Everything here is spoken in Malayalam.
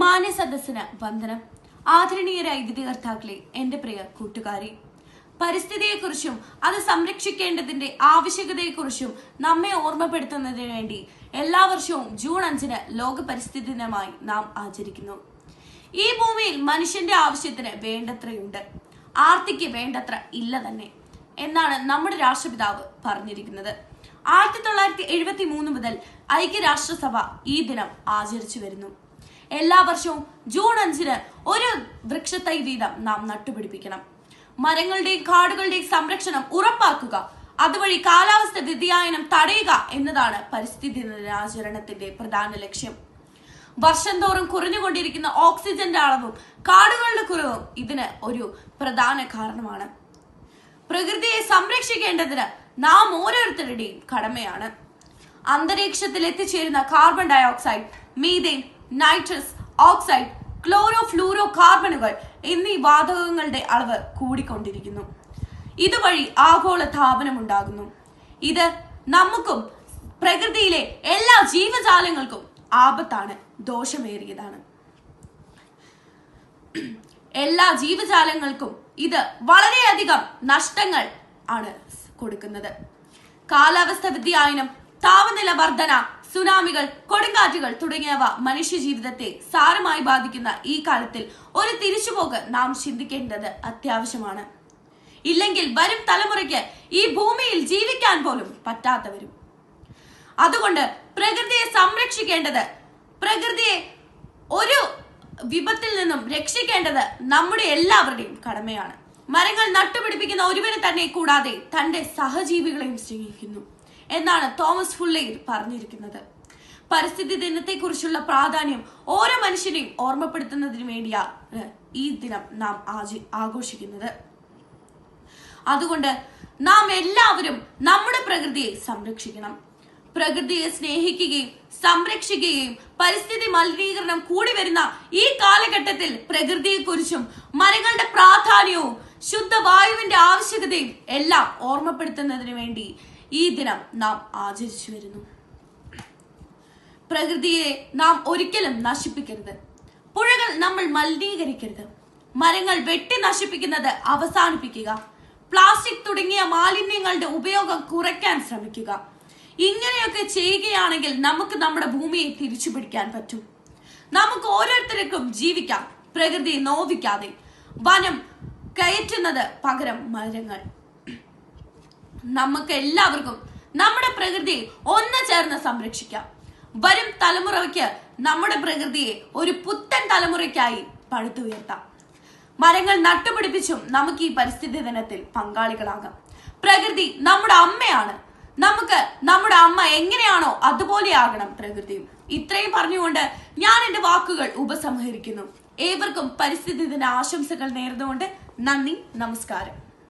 മാന്യ സദസ്സിന് വന്ദനം. ആദരണീയരായ വിധികർത്താക്കളെ എന്റെ പ്രിയ കൂട്ടുകാരി പരിസ്ഥിതിയെക്കുറിച്ചും അത് സംരക്ഷിക്കേണ്ടതിന്റെ ആവശ്യകതയെക്കുറിച്ചും നമ്മെ ഓർമ്മപ്പെടുത്തുന്നതിന് വേണ്ടി എല്ലാ വർഷവും ജൂൺ അഞ്ചിന് ലോക പരിസ്ഥിതി ദിനമായി നാം ആചരിക്കുന്നു. ഈ ഭൂമിയിൽ മനുഷ്യന്റെ ആവശ്യത്തിന് വേണ്ടത്രയുണ്ട്. ആർത്തിക്ക് വേണ്ടത്ര ഇല്ല തന്നെ എന്നാണ് നമ്മുടെ രാഷ്ട്രപിതാവ് പറഞ്ഞിരിക്കുന്നത്. ആയിരത്തി തൊള്ളായിരത്തി എഴുപത്തി മൂന്ന് മുതൽ ഐക്യരാഷ്ട്രസഭ ഈ ദിനം ആചരിച്ചു വരുന്നു. എല്ലാ വർഷവും ജൂൺ അഞ്ചിന് ഒരു വൃക്ഷത്തൈ വീതം നാം നട്ടുപിടിപ്പിക്കണം. മരങ്ങളുടെയും കാടുകളുടെയും സംരക്ഷണം ഉറപ്പാക്കുക. അതുവഴി കാലാവസ്ഥ വ്യതിയാനം തടയുക എന്നതാണ് പരിസ്ഥിതി ദിനാചരണത്തിന്റെ പ്രധാന ലക്ഷ്യം. വർഷം തോറും കുറഞ്ഞുകൊണ്ടിരിക്കുന്ന ഓക്സിജന്റെ അളവും കാടുകളുടെ കുറവും ഇതിന് ഒരു പ്രധാന കാരണമാണ്. പ്രകൃതിയെ സംരക്ഷിക്കേണ്ടതിന് നാം ഓരോരുത്തരുടെയും കടമയാണ്. അന്തരീക്ഷത്തിൽ എത്തിച്ചേരുന്ന carbon dioxide methane nitrous oxide chloro fluoro കാർബണുകൾ എന്നീ വാതകങ്ങളുടെ അളവ് കൂടിക്കൊണ്ടിരിക്കുന്നു. ഇതുവഴി ആഗോള താപനം ഉണ്ടാകുന്നു ഇത് നമുക്കും പ്രകൃതിയിലെ എല്ലാ ജീവജാലങ്ങൾക്കും ആപത്താണ് ദോഷമേറിയതാണ്. എല്ലാ ജീവജാലങ്ങൾക്കും ഇത് വളരെയധികം നഷ്ടങ്ങൾ ആണ് കൊടുക്കുന്നത്. കാലാവസ്ഥ വ്യതിയാനം താപനില വർധന സുനാമികൾ കൊടുങ്കാറ്റുകൾ തുടങ്ങിയവ മനുഷ്യ ജീവിതത്തെ സാരമായി ബാധിക്കുന്ന ഈ കാലത്തിൽ ഒരു തിരിച്ചുപോക്ക് നാം ചിന്തിക്കേണ്ടത് അത്യാവശ്യമാണ്. ഇല്ലെങ്കിൽ വരും തലമുറയ്ക്ക് ഈ ഭൂമിയിൽ ജീവിക്കാൻ പോലും പറ്റാത്തവരും. അതുകൊണ്ട് പ്രകൃതിയെ സംരക്ഷിക്കേണ്ടത് പ്രകൃതിയെ ഒരു വിപത്തിൽ നിന്നും രക്ഷിക്കേണ്ടത് നമ്മുടെ എല്ലാവരുടെയും കടമയാണ്. മരങ്ങൾ നട്ടുപിടിപ്പിക്കുന്ന ഒരുവനെ തന്നെ കൂടാതെ തന്റെ സഹജീവികളെയും സ്നേഹിക്കുന്നു. എന്നാണ് തോമസ് ഫുള്ളേർ പറഞ്ഞിരിക്കുന്നത്. പരിസ്ഥിതി ദിനത്തെക്കുറിച്ചുള്ള പ്രാധാന്യം ഓരോ മനുഷ്യനെയും ഓർമ്മപ്പെടുത്തുന്നതിന് വേണ്ടിയാണ് ഈ ദിനം നാം ആചി ആഘോഷിക്കുന്നത്. അതുകൊണ്ട് നാം എല്ലാവരും നമ്മുടെ പ്രകൃതിയെ സംരക്ഷിക്കണം. പ്രകൃതിയെ സ്നേഹിക്കുകയും സംരക്ഷിക്കുകയും പരിസ്ഥിതി മലിനീകരണം കൂടി വരുന്ന ഈ കാലഘട്ടത്തിൽ പ്രകൃതിയെക്കുറിച്ചും മരങ്ങളുടെ പ്രാധാന്യവും ശുദ്ധവായുവിന്റെ ആവശ്യകതയും എല്ലാം ഓർമ്മപ്പെടുത്തുന്നതിന് വേണ്ടി ഈ ദിനം നാം ആചരിച്ചു വരുന്നു. പ്രകൃതിയെ നാം ഒരിക്കലും നശിപ്പിക്കരുത്. പുഴകൾ നമ്മൾ മലിനീകരിക്കരുത്. മരങ്ങൾ വെട്ടി നശിപ്പിക്കുന്നത് അവസാനിപ്പിക്കുക. പ്ലാസ്റ്റിക് തുടങ്ങിയ മാലിന്യങ്ങളുടെ ഉപയോഗം കുറയ്ക്കാൻ ശ്രമിക്കുക. ഇങ്ങനെയൊക്കെ ചെയ്യുകയാണെങ്കിൽ നമുക്ക് നമ്മുടെ ഭൂമിയെ തിരിച്ചു പിടിക്കാൻ പറ്റും. നമുക്ക് ഓരോരുത്തർക്കും ജീവിക്കാം. പ്രകൃതി നോവിക്കാതെ. വനം കയറ്റുന്നത് പകരം മരങ്ങൾ. നമുക്ക് എല്ലാവർക്കും നമ്മുടെ പ്രകൃതിയെ ഒന്ന് ചേർന്ന് സംരക്ഷിക്കാം. വരും തലമുറയ്ക്ക് നമ്മുടെ പ്രകൃതിയെ ഒരു പുത്തൻ തലമുറയ്ക്കായി പടുത്തുയർത്താം മരങ്ങൾ നട്ടുപിടിപ്പിച്ചും നമുക്ക് ഈ പരിസ്ഥിതി ദിനത്തിൽ പങ്കാളികളാകാം. പ്രകൃതി നമ്മുടെ അമ്മയാണ്. നമുക്ക് നമ്മുടെ അമ്മ എങ്ങനെയാണോ അതുപോലെയാകണം പ്രകൃതിയും. ഇത്രയും പറഞ്ഞുകൊണ്ട് ഞാൻ എന്റെ വാക്കുകൾ ഉപസംഹരിക്കുന്നു. ഏവർക്കും പരിസ്ഥിതി ദിന ആശംസകൾ നേർന്നുകൊണ്ട് നന്ദി നമസ്കാരം.